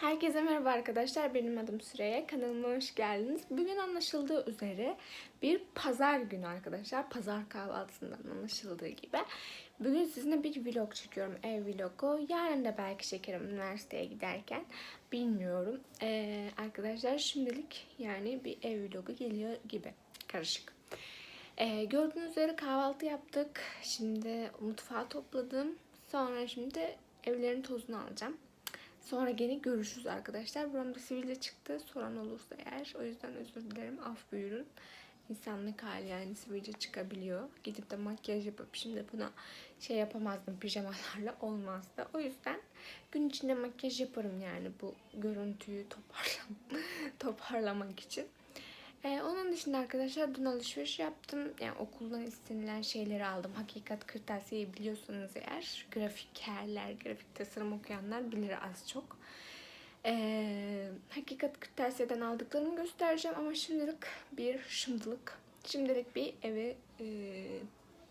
Herkese merhaba arkadaşlar. Benim adım Süreyya. Kanalıma hoş geldiniz. Bugün anlaşıldığı üzere bir pazar günü arkadaşlar. Pazar kahvaltısından anlaşıldığı gibi. Bugün sizinle bir vlog çekiyorum. Ev vlogu. Yarın da belki çekerim üniversiteye giderken. Bilmiyorum. Ee, arkadaşlar şimdilik yani bir ev vlogu geliyor gibi. Karışık. Ee, gördüğünüz üzere kahvaltı yaptık. Şimdi mutfağı topladım. Sonra şimdi evlerin tozunu alacağım. Sonra gene görüşürüz arkadaşlar. Buramda sivilce çıktı. Soran olursa eğer. O yüzden özür dilerim. Af buyurun. İnsanlık hali yani sivilce çıkabiliyor. Gidip de makyaj yapıp şimdi buna şey yapamazdım pijamalarla olmazdı. O yüzden gün içinde makyaj yaparım yani bu görüntüyü toparlam toparlamak için. Ee, onun dışında arkadaşlar dün alışveriş yaptım. Yani okuldan istenilen şeyleri aldım. Hakikat kırtasiyeyi biliyorsanız eğer grafikerler, grafik tasarım okuyanlar bilir az çok. Ee, Hakikat kırtasiyeden aldıklarımı göstereceğim ama şimdilik bir şımdılık. Şimdilik bir eve e,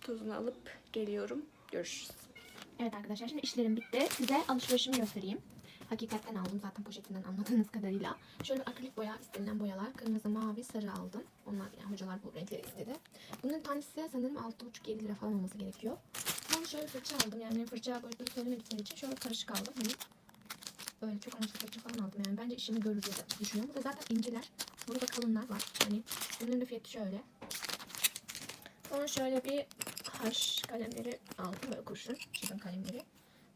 tozunu alıp geliyorum. Görüşürüz. Evet arkadaşlar şimdi işlerim bitti. Size alışverişimi göstereyim. Hakikaten aldım zaten poşetinden anladığınız kadarıyla. Şöyle akrilik boya istenilen boyalar. Kırmızı, mavi, sarı aldım. Onlar yani hocalar bu renkleri istedi. Bunun tanesi sanırım 6,5-7 lira falan olması gerekiyor. Ben şöyle fırça aldım. Yani fırça boyutunu söylemedikleri için şöyle karışık aldım. Hani böyle çok amaçlı fırça falan aldım. Yani bence işimi görür diye düşünüyorum. Burada zaten inceler. Burada kalınlar var. Hani bunların da fiyatı şöyle. Sonra şöyle bir H kalemleri aldım. Böyle kurşun çizim kalemleri.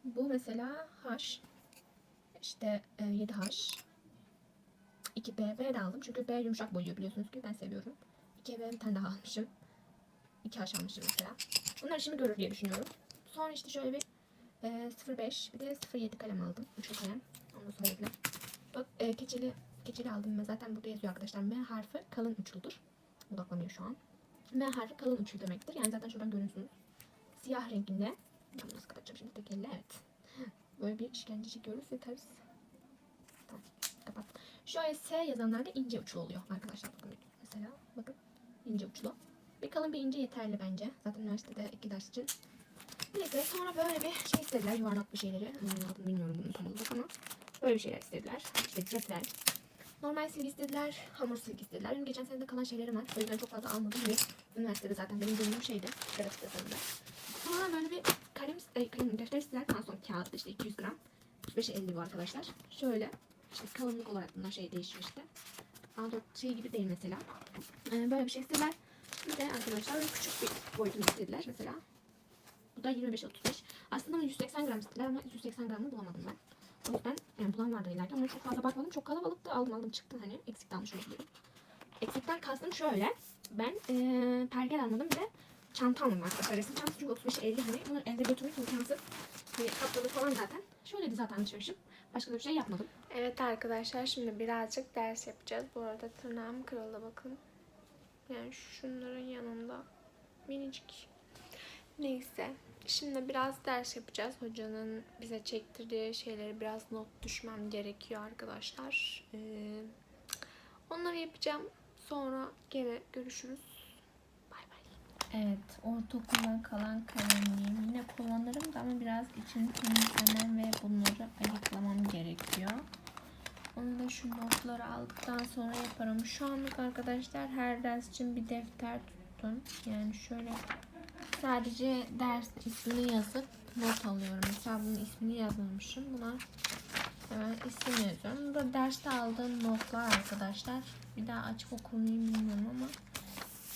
Bu mesela H. İşte e, 7H. 2B, B de aldım. Çünkü B yumuşak boyuyor biliyorsunuz ki ben seviyorum. 2B bir tane daha almışım. 2H almışım mesela. Bunlar işimi görür diye düşünüyorum. Sonra işte şöyle bir e, 05 bir de 07 kalem aldım. Üçlü kalem. Onu da söylediler. Bak e, keçeli, keçeli aldım. Zaten burada yazıyor arkadaşlar. M harfi kalın uçludur. Odaklanıyor şu an. M harfi kalın uçlu demektir. Yani zaten şuradan görüyorsunuz. Siyah renginde. Ben nasıl kapatacağım şimdi tek elle evet. Böyle bir işkence çekiyoruz yeteriz. Tamam kapat. Şöyle S yazanlarda ince uçlu oluyor arkadaşlar. Bakın mesela bakın ince uçlu. Bir kalın bir ince yeterli bence. Zaten üniversitede iki ders için. Neyse sonra böyle bir şey istediler. Yuvarlak bir şeyleri. Hmm, bilmiyorum bunun tam olarak ama. Böyle bir şeyler istediler. İşte cetvel. Normal silgi istediler. Hamur silgi istediler. Benim geçen senede kalan şeylerim var. O yüzden çok fazla almadım. Ve üniversitede zaten benim bölümüm şeydi. Grafik tasarımda. Sonra böyle bir kalem, e, kalem defter. Daha sonra kağıt işte 200 gram. 35'e 50 bu arkadaşlar. Şöyle işte kalınlık olarak bunlar şey değişiyor işte. A4 şey gibi değil mesela. Ee, böyle bir şey istediler. Bir de arkadaşlar küçük bir boyutunu istediler mesela. Bu da 25-35. Aslında bunu 180 gram istediler ama 180 gramını bulamadım ben. O yüzden yani bulan vardı ileride ama çok fazla bakmadım. Çok kalabalıktı. Aldım aldım çıktı hani. Eksik almış olabilirim. Eksikten kastım şöyle. Ben ee, pergel almadım bir de çanta almadım arkadaşlar. Resim çantası çünkü 35-50 hani bunu evde götürmek imkansız. Hani katladı falan zaten. Şöyleydi zaten alışverişim. Başka da bir şey yapmadım. Evet arkadaşlar şimdi birazcık ders yapacağız. Bu arada tırnağım kırıldı bakın. Yani şunların yanında minicik. Neyse. Şimdi biraz ders yapacağız. Hocanın bize çektirdiği şeyleri biraz not düşmem gerekiyor arkadaşlar. Ee, onları yapacağım. Sonra gene görüşürüz. Evet, ortaokuldan kalan kalemliğim. Yine kullanırım da ama biraz içini temizlemem ve bunları ayıklamam gerekiyor. Onu da şu notları aldıktan sonra yaparım. Şu anlık arkadaşlar her ders için bir defter tuttum. Yani şöyle sadece ders ismini yazıp not alıyorum. Mesela bunun ismini yazmamışım. Buna hemen ismini yazıyorum. Bu da derste aldığım notlar arkadaşlar. Bir daha açıp okur bilmiyorum ama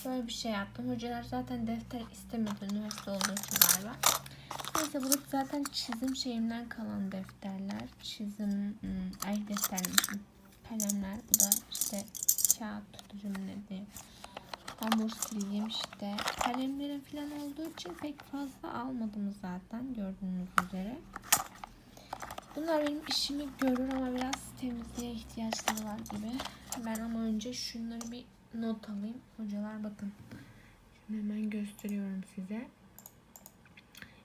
Böyle bir şey yaptım. Hocalar zaten defter istemedi üniversite olduğu için galiba. Neyse bu zaten çizim şeyimden kalan defterler. Çizim, hmm, ay deftermişim. Kalemler. Bu da işte kağıt tutucum dedi. Hamur silgim işte. Kalemlerim falan olduğu için pek fazla almadım zaten gördüğünüz üzere. Bunlar benim işimi görür ama biraz temizliğe ihtiyaçları var gibi. Önce şunları bir not alayım. Hocalar bakın. Şimdi hemen gösteriyorum size.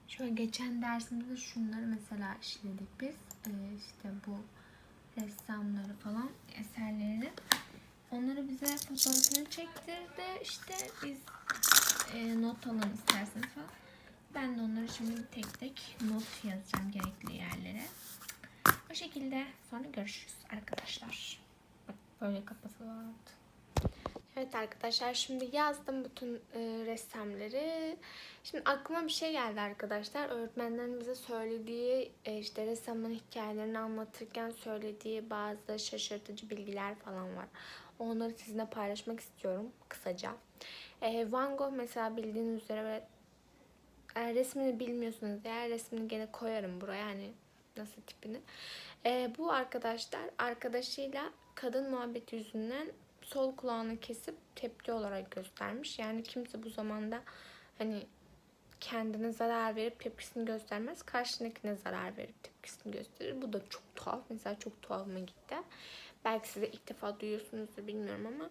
Şöyle geçen dersimizde şunları mesela işledik biz. Ee, işte bu ressamları falan eserlerini. Onları bize fotoğrafını çektirdi. İşte biz e, not alın isterseniz falan. Ben de onları şimdi tek tek not yazacağım gerekli yerlere. O şekilde sonra görüşürüz arkadaşlar. Böyle kafası vardı. Evet arkadaşlar şimdi yazdım bütün e, ressamları. Şimdi aklıma bir şey geldi arkadaşlar. Öğretmenlerin bize söylediği e, işte ressamın hikayelerini anlatırken söylediği bazı şaşırtıcı bilgiler falan var. Onları sizinle paylaşmak istiyorum kısaca. E, Van Gogh mesela bildiğiniz üzere böyle eğer resmini bilmiyorsunuz eğer resmini gene koyarım buraya hani nasıl tipini. E, bu arkadaşlar arkadaşıyla kadın muhabbeti yüzünden sol kulağını kesip tepki olarak göstermiş. Yani kimse bu zamanda hani kendine zarar verip tepkisini göstermez. Karşındakine zarar verip tepkisini gösterir. Bu da çok tuhaf. Mesela çok tuhafıma gitti. Belki size ilk defa duyuyorsunuzdur bilmiyorum ama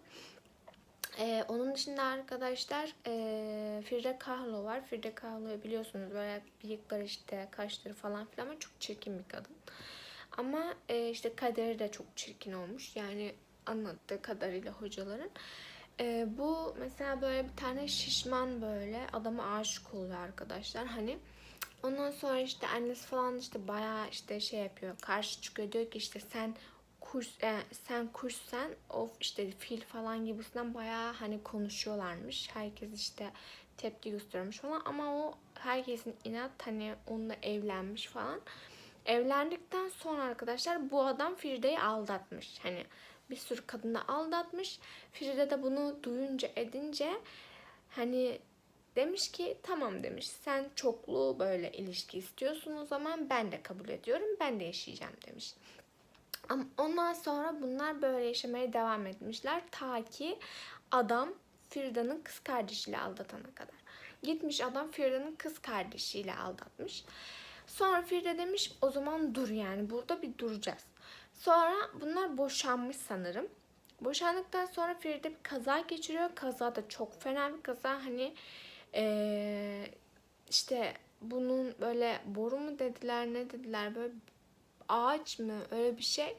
ee, onun dışında arkadaşlar ee, Frida Kahlo var. Frida Kahlo'yu biliyorsunuz böyle bıyıkları işte kaşları falan filan ama çok çirkin bir kadın. Ama ee, işte kaderi de çok çirkin olmuş. Yani anlattığı kadarıyla hocaların. Ee, bu mesela böyle bir tane şişman böyle adama aşık oluyor arkadaşlar. Hani ondan sonra işte annesi falan işte bayağı işte şey yapıyor. Karşı çıkıyor diyor ki işte sen kuş e, sen kuşsen of işte fil falan gibisinden bayağı hani konuşuyorlarmış. Herkes işte tepki gösteriyormuş falan ama o herkesin inat hani onunla evlenmiş falan. Evlendikten sonra arkadaşlar bu adam Feride'yi aldatmış. Hani bir sürü kadını aldatmış. Feride de bunu duyunca edince hani demiş ki tamam demiş sen çoklu böyle ilişki istiyorsun o zaman ben de kabul ediyorum ben de yaşayacağım demiş. Ama ondan sonra bunlar böyle yaşamaya devam etmişler ta ki adam Feride'nin kız kardeşiyle aldatana kadar. Gitmiş adam Feride'nin kız kardeşiyle aldatmış. Sonra Feride demiş o zaman dur yani burada bir duracağız. Sonra bunlar boşanmış sanırım. Boşandıktan sonra Feride bir kaza geçiriyor. Kaza da çok fena bir kaza. Hani eee, işte bunun böyle boru mu dediler ne dediler böyle ağaç mı öyle bir şey.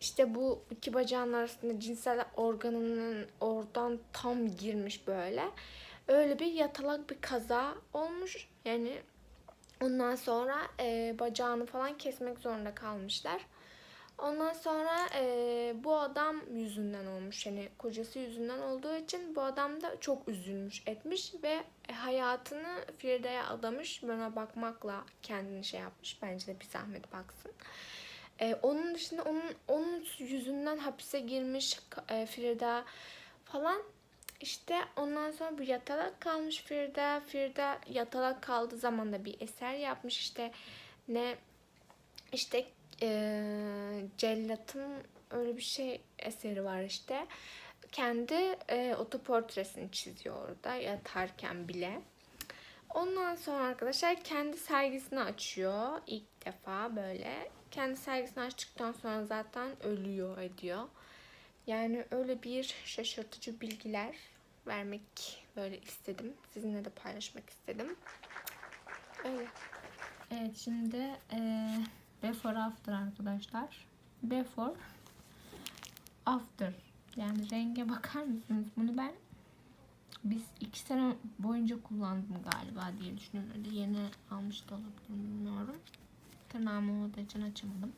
İşte bu iki bacağın arasında cinsel organının oradan tam girmiş böyle. Öyle bir yatalak bir kaza olmuş. Yani ondan sonra eee, bacağını falan kesmek zorunda kalmışlar. Ondan sonra e, bu adam yüzünden olmuş. Yani kocası yüzünden olduğu için bu adam da çok üzülmüş etmiş ve e, hayatını Feride'ye adamış. Bana bakmakla kendini şey yapmış. Bence de bir zahmet baksın. E, onun dışında onun onun yüzünden hapise girmiş e, Frida falan. İşte ondan sonra bir yatalak kalmış Frida. Frida yatalak kaldığı zaman da bir eser yapmış. İşte ne işte e, Cellat'ın öyle bir şey eseri var işte. Kendi e, otoportresini çiziyor orada yatarken bile. Ondan sonra arkadaşlar kendi sergisini açıyor ilk defa böyle. Kendi sergisini açtıktan sonra zaten ölüyor ediyor. Yani öyle bir şaşırtıcı bilgiler vermek böyle istedim. Sizinle de paylaşmak istedim. Öyle. Evet şimdi eee before after arkadaşlar. Before after. Yani renge bakar mısınız? Bunu ben biz iki sene boyunca kullandım galiba diye düşünüyorum. Öyle yeni almış da olabilirim bilmiyorum. Tırnağımı olduğu için açamadım.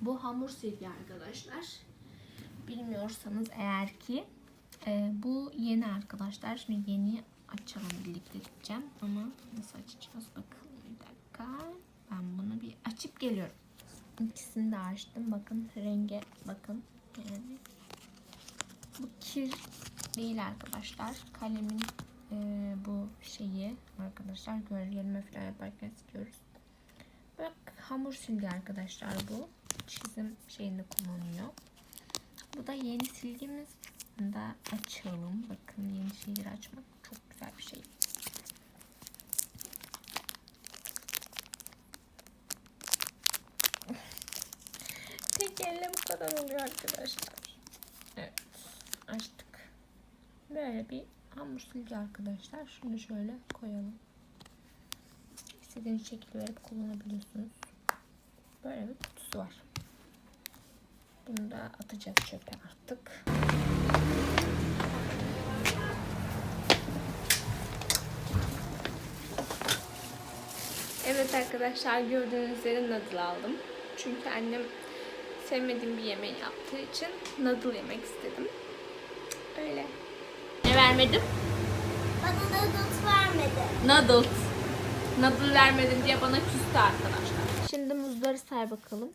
Bu hamur silgi arkadaşlar. Bilmiyorsanız eğer ki e, bu yeni arkadaşlar. Şimdi yeni açalım birlikte gideceğim. Ama nasıl açacağız bakalım bir dakika. Ben bunu bir açıp geliyorum. İkisini de açtım. Bakın renge bakın. Yani bu kir değil arkadaşlar. Kalemin e, bu şeyi arkadaşlar gölgeleme falan yaparken istiyoruz. Bak hamur silgi arkadaşlar bu. Çizim şeyinde kullanıyor. Bu da yeni silgimiz. Bunu da açalım. Bakın yeni şeyleri açmak çok güzel bir şey. Tek elle bu kadar oluyor arkadaşlar. Evet. Açtık. Böyle bir hamur silgi arkadaşlar. Şunu şöyle koyalım. İstediğiniz şekil verip kullanabiliyorsunuz. Böyle bir kutusu var. Bunu da atacağız çöpe artık. Evet arkadaşlar gördüğünüz üzere noodle aldım. Çünkü annem sevmediğim bir yemeği yaptığı için noodle yemek istedim. Öyle. Ne vermedim? Bana noodles vermedi. Noodles. Noodle vermedim diye bana küstü arkadaşlar. Şimdi muzları say bakalım.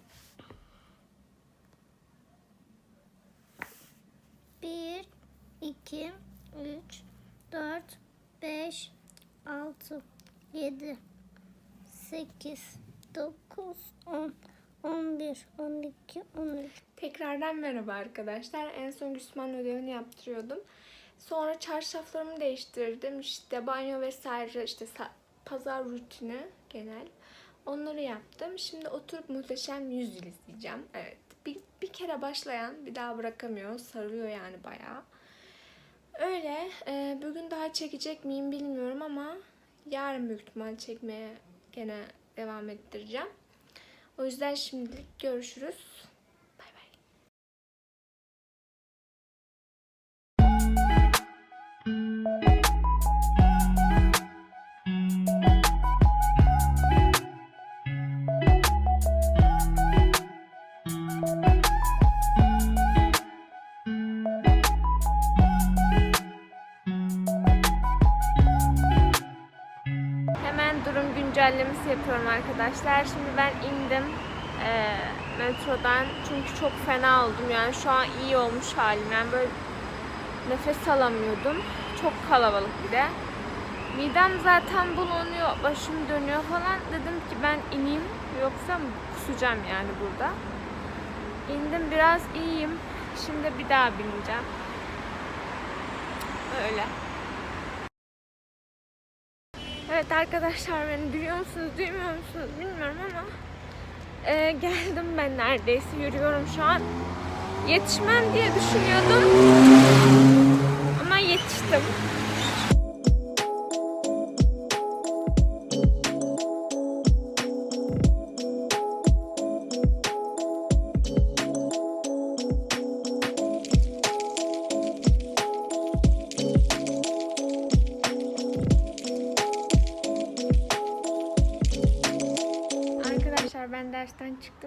Bir, iki, üç, dört, beş, altı, yedi, sekiz, dokuz, on, on bir, on iki, on üç. Tekrardan merhaba arkadaşlar. En son Güsman ödevini yaptırıyordum. Sonra çarşaflarımı değiştirdim. İşte banyo vesaire işte pazar rutini genel. Onları yaptım. Şimdi oturup muhteşem yüzyıl izleyeceğim. Evet. Bir, bir kere başlayan bir daha bırakamıyor. Sarılıyor yani bayağı. Öyle. Ee, bugün daha çekecek miyim bilmiyorum ama yarın büyük ihtimal çekmeye gene devam ettireceğim. O yüzden şimdilik görüşürüz. Güncellemesi yapıyorum arkadaşlar. Şimdi ben indim eee, metrodan çünkü çok fena oldum. Yani şu an iyi olmuş halim. Yani böyle nefes alamıyordum. Çok kalabalık bir de. Midem zaten bulanıyor, başım dönüyor falan. Dedim ki ben ineyim yoksa kusacağım yani burada. İndim biraz iyiyim. Şimdi bir daha bineceğim. Öyle. Evet arkadaşlar beni duyuyor musunuz, duymuyor musunuz bilmiyorum ama e, geldim ben neredeyse yürüyorum şu an. Yetişmem diye düşünüyordum ama yetiştim.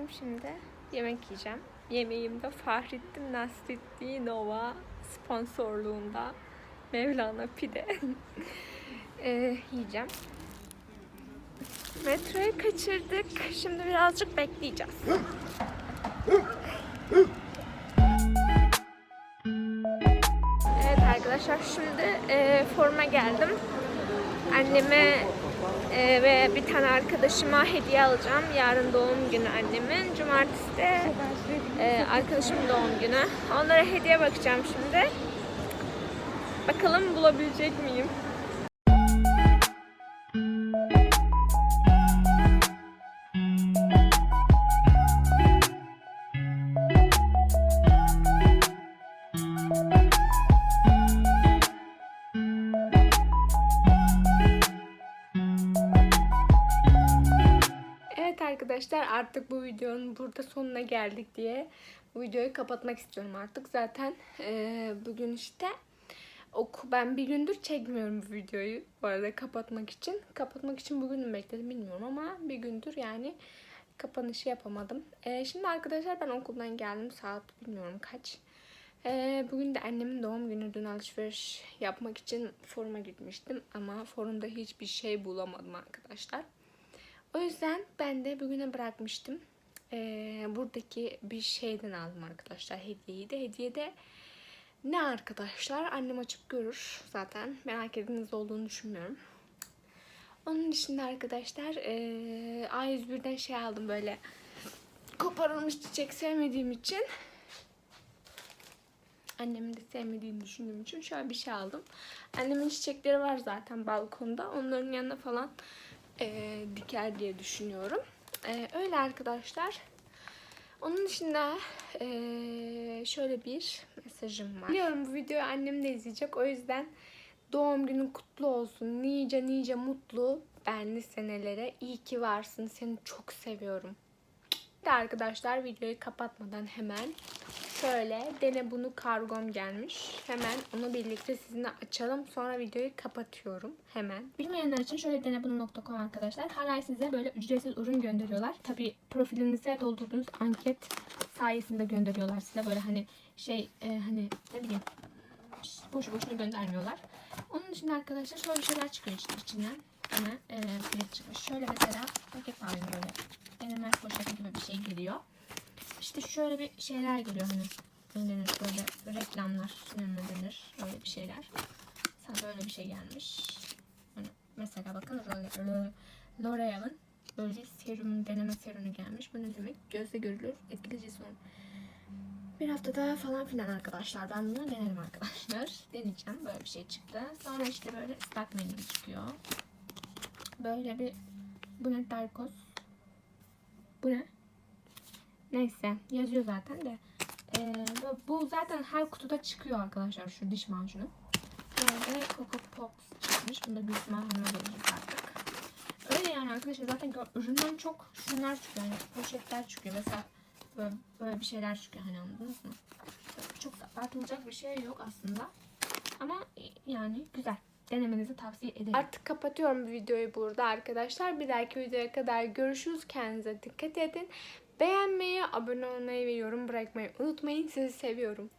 Çıktım şimdi. Yemek yiyeceğim. Yemeğim de Fahrettin Nasrettin Nova sponsorluğunda Mevlana Pide Ee, yiyeceğim. Metroyu kaçırdık. Şimdi birazcık bekleyeceğiz. Evet arkadaşlar şimdi e, forma geldim. Anneme e, ve bir tane arkadaşıma hediye alacağım. Yarın doğum günü annemin. Cumartesi de e, arkadaşımın doğum günü. Onlara hediye bakacağım şimdi. Bakalım bulabilecek miyim? Arkadaşlar artık bu videonun burada sonuna geldik diye bu videoyu kapatmak istiyorum artık. Zaten eee, bugün işte oku ben bir gündür çekmiyorum bu videoyu bu arada kapatmak için. Kapatmak için bugün mü bekledim bilmiyorum ama bir gündür yani kapanışı yapamadım. Eee, şimdi arkadaşlar ben okuldan geldim saat bilmiyorum kaç. Eee, bugün de annemin doğum günü dün alışveriş yapmak için foruma gitmiştim ama forumda hiçbir şey bulamadım arkadaşlar. O yüzden ben de bugüne bırakmıştım. Ee, buradaki bir şeyden aldım arkadaşlar hediyeyi de. Hediye de ne arkadaşlar? Annem açıp görür zaten. Merak ediniz olduğunu düşünmüyorum. Onun dışında arkadaşlar ee, A101'den şey aldım böyle koparılmış çiçek sevmediğim için. Annemin de sevmediğini düşündüğüm için şöyle bir şey aldım. Annemin çiçekleri var zaten balkonda. Onların yanına falan e, diker diye düşünüyorum. E, öyle arkadaşlar. Onun dışında e, şöyle bir mesajım var. Biliyorum bu videoyu annem de izleyecek. O yüzden doğum günün kutlu olsun. Nice nice mutlu benli senelere. İyi ki varsın. Seni çok seviyorum. Bir de arkadaşlar videoyu kapatmadan hemen şöyle dene bunu kargom gelmiş. Hemen onu birlikte sizinle açalım. Sonra videoyu kapatıyorum. Hemen. Bilmeyenler için şöyle denebunu.com arkadaşlar. Her ay size böyle ücretsiz ürün gönderiyorlar. Tabi profilinize doldurduğunuz anket sayesinde gönderiyorlar size. Böyle hani şey e, hani ne bileyim boşu boşuna göndermiyorlar. Onun dışında arkadaşlar şöyle şeyler çıkıyor içinden. Yine e, çıkmış. Şöyle mesela paket halinde böyle deneme poşeti gibi bir şey geliyor. İşte şöyle bir şeyler geliyor hani denir böyle reklamlar ne denir öyle bir şeyler. Sana böyle bir şey gelmiş. Hani mesela bakın L'Oreal- L'Oreal- L'Oreal'ın böyle bir serum deneme serumu gelmiş. Bu ne demek? Gözle görülür etkileyici sorun. Bir haftada falan filan arkadaşlar. Ben bunu denerim arkadaşlar. Deneyeceğim. Böyle bir şey çıktı. Sonra işte böyle ıslak mendil çıkıyor. Böyle bir bu ne Darkos. Bu ne? Neyse yazıyor zaten de. Ee, bu, zaten her kutuda çıkıyor arkadaşlar şu diş macunu. Böyle Coco Pops çıkmış. Bunu da büyük ihtimal hanıma vereceğiz artık. Öyle yani arkadaşlar zaten üründen çok şunlar çıkıyor. Yani poşetler çıkıyor. Mesela böyle, böyle bir şeyler çıkıyor hani anladınız mı? Çok abartılacak bir şey yok aslında. Ama yani güzel. Denemenizi tavsiye ederim. Artık kapatıyorum videoyu burada arkadaşlar. Bir dahaki videoya kadar görüşürüz. Kendinize dikkat edin. Beğenmeyi, abone olmayı ve yorum bırakmayı unutmayın. Sizi seviyorum.